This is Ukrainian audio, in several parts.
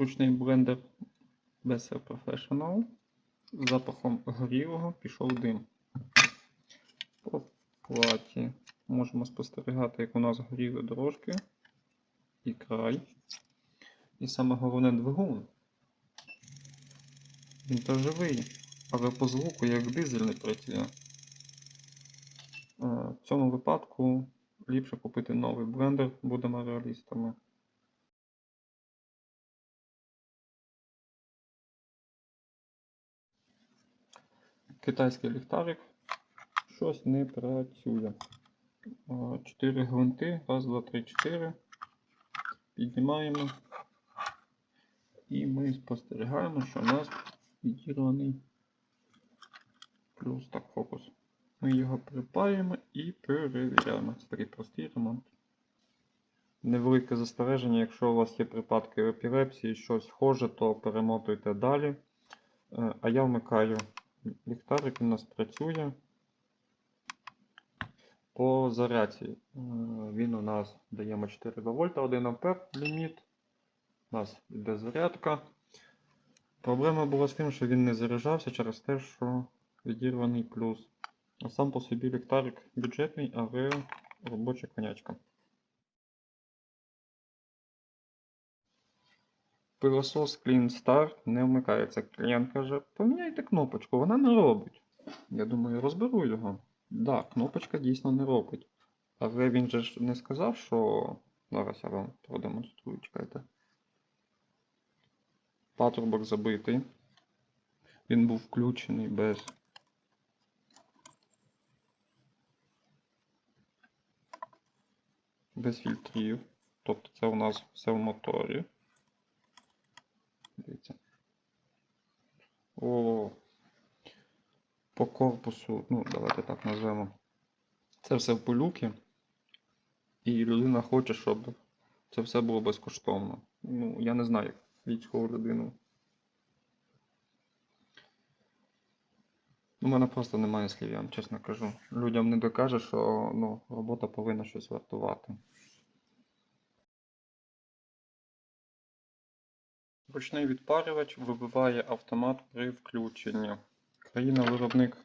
ручний блендер BSR Professional. З запахом горілого пішов дим. По платі можемо спостерігати, як у нас горіли дорожки і край. І саме головне двигун. Він то живий, але по звуку як дизельний працює. Е, В цьому випадку ліпше купити новий блендер, будемо реалістами. Китайський ліхтарик щось не працює. 4 гвинти, раз, два, три, чотири. Піднімаємо. І ми спостерігаємо, що у нас відірваний плюс так фокус. Ми його припаємо і перевіряємо. Це такий простий ремонт. Невелике застереження, якщо у вас є припадки епілепсії, щось схоже, то перемотуйте далі. Е, А я вмикаю ліхтарик, у нас працює. По зарядці е, він у нас даємо 4 вольта, 1 ампер ліміт. У нас йде зарядка. Проблема була з тим, що він не заряджався через те, що відірваний плюс. А сам по собі ліхтарик бюджетний, але робоча конячка. Пилосос Clean Start не вмикається. Клієнт каже, поміняйте кнопочку, вона не робить. Я думаю, розберу його. Да, кнопочка дійсно не робить. Але він же ж не сказав, що. Зараз я вам продемонструю, чекайте. Патрубок забитий. Він був включений без. Без фільтрів. Тобто це у нас все в моторі. Дивіться. О, по корпусу, ну, давайте так назвемо. Це все в пилюки. І людина хоче, щоб це все було безкоштовно. Ну, я не знаю, як військову людину. У мене просто немає слів, я вам чесно кажу. Людям не докаже, що ну, робота повинна щось вартувати. Ручний відпарювач вибиває автомат при включенні. Країна-виробник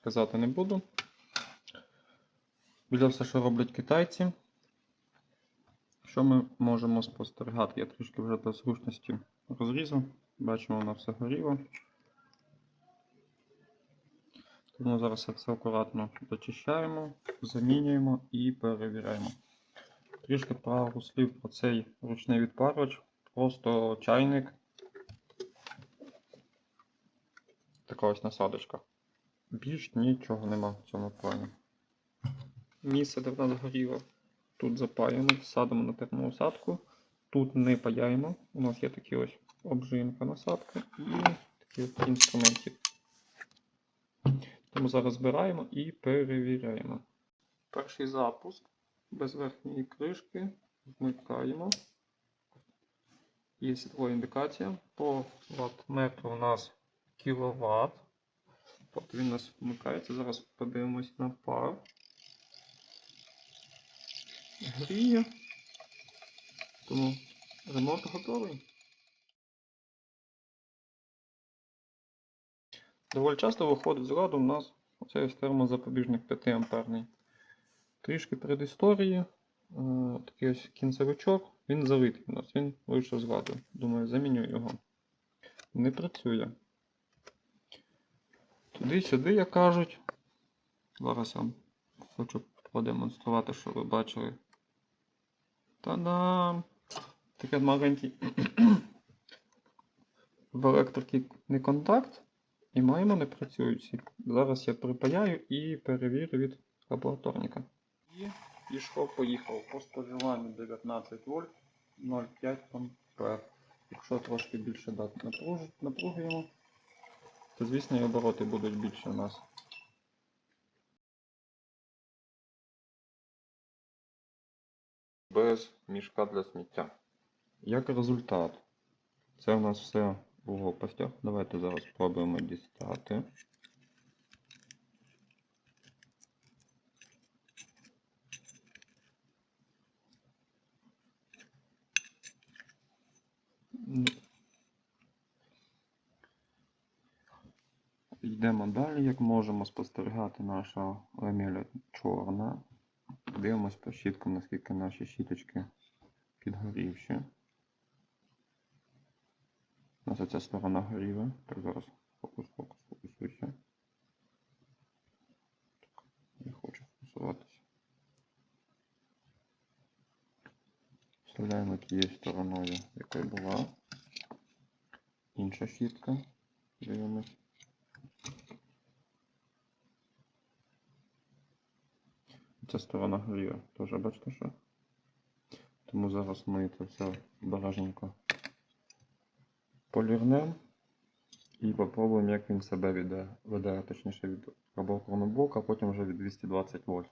казати не буду. Біля все, що роблять китайці. Що ми можемо спостерігати? Я трішки вже до зручності розрізав. Бачимо, воно все горіло. Тому зараз це все акуратно дочищаємо, замінюємо і перевіряємо. Трішки пару слів про цей ручний відпарювач. Просто чайник. Така ось насадочка. Більш нічого нема в цьому плані. Місце, де в нас горіло, тут запаяно, садимо на термоусадку. Тут не паяємо. У нас є такі ось обжимка насадка і такі інструменти. Тому зараз збираємо і перевіряємо. Перший запуск без верхньої кришки. Вмикаємо. Є світлова індикація. По ваттметру у нас кіловат. Тобто він у нас вмикається. Зараз подивимось на пар. Гріє. Тому ремонт готовий. Доволі часто виходить з ладу у нас оцей термозапобіжник 5 амперний. Трішки передісторії. Е, Такий ось кінцевичок, він залитий у нас, він вийшов з ладу. Думаю, заміню його. Не працює. Туди-сюди, як кажуть. Зараз я хочу продемонструвати, що ви бачили. Та-дам! Такий маленький в електрики не контакт. І маємо не працюючий. Зараз я припаяю і перевірю від лабораторника. Пішов, поїхав по споживанню 19 вольт 0,5 ампер. Якщо трошки більше дати напруж... напругуємо, то звісно і обороти будуть більше у нас. Без мішка для сміття. Як результат, це у нас все у лопастях. Давайте зараз спробуємо дістати. Йдемо далі, як можемо спостерігати наша ламеля чорна. Дивимось по щіткам, наскільки наші щіточки підгорівші. У нас оця сторона горіла. Так, зараз фокус, фокус, фокусуйся. Не хочу фокусуватися. Вставляємо тією стороною, якою була. Інша щітка. Дивимось. Ця сторона гріє Теж бачите, що? Тому зараз ми це все обережненько полірнемо і попробуємо, як він себе веде, веде точніше від роботного блока, а потім вже від 220 вольт.